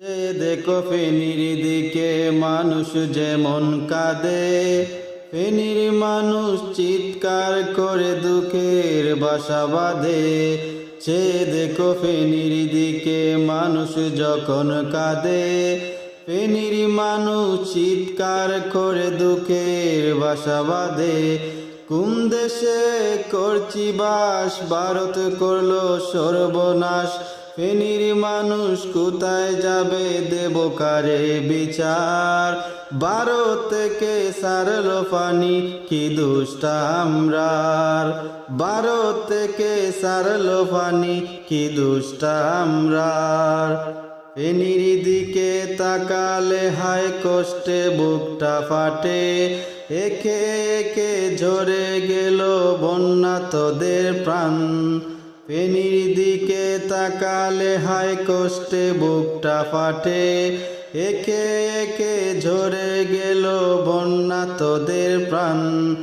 সে দেখো ফেনির দিকে মানুষ যেমন কাঁদে, ফেনির মানুষ চিৎকার করে দুঃখের বাসা বাঁধে। সে দেখো ফেনির দিকে মানুষ যখন কাঁদে, ফেনির মানুষ চিৎকার করে দুঃখের বাসা বাঁধে। কুম দেশে করছি বাস ভারত করল সর্বনাশ ফেনির মানুষ কোথায় যাবে দেব কারে বিচার? ভারত থেকে সারলো পানি, কি দুষ্টা আমরার? ভারত থেকে সারলো পানি, কি দুষ্টা আমরার? ফেনির দিকে তাকালে হায় কষ্টে বুকটা ফাটে। একে একে ঝরে গেল বন্যা তোদের প্রাণ। ফেনির দিকে তাকালে হায় কষ্টে বুকটা ফাটে। একে একে ঝরে গেল বন্যা তোদের প্রাণ।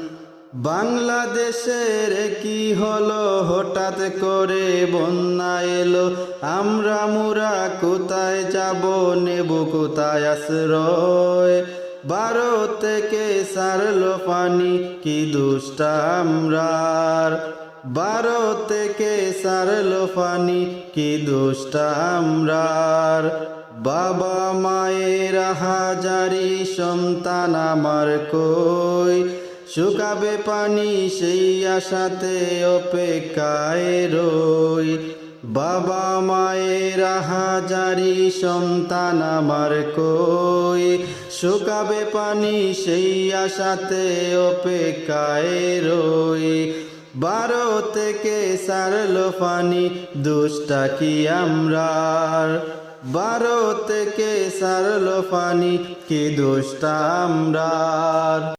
বাংলাদেশের কি হলো? হঠাৎ করে বন্যা এলো। আমরা মুরা কোথায় যাব? নেব কোথায় আশ্রয়? বারো থেকে সারলো পানি, কি দুষ্টা আমরার? ভারত থেকে সারলো পানি কি দুষ্টা আমরার? বাবা মায়ের হাজারি সন্তান আমার কই? শুকাবে পানি সেই আশাতে অপেক্ষায় রই। বাবা মায়ের হাজারি সন্তান আমার কই? শুকাবে পানি সেই আশাতে অপেক্ষায় রই। বারো থেকে সারলো পানি দুষ্টা কি আমরার? বারো থেকে সারলো পানি কি দুষ্টা আমরার?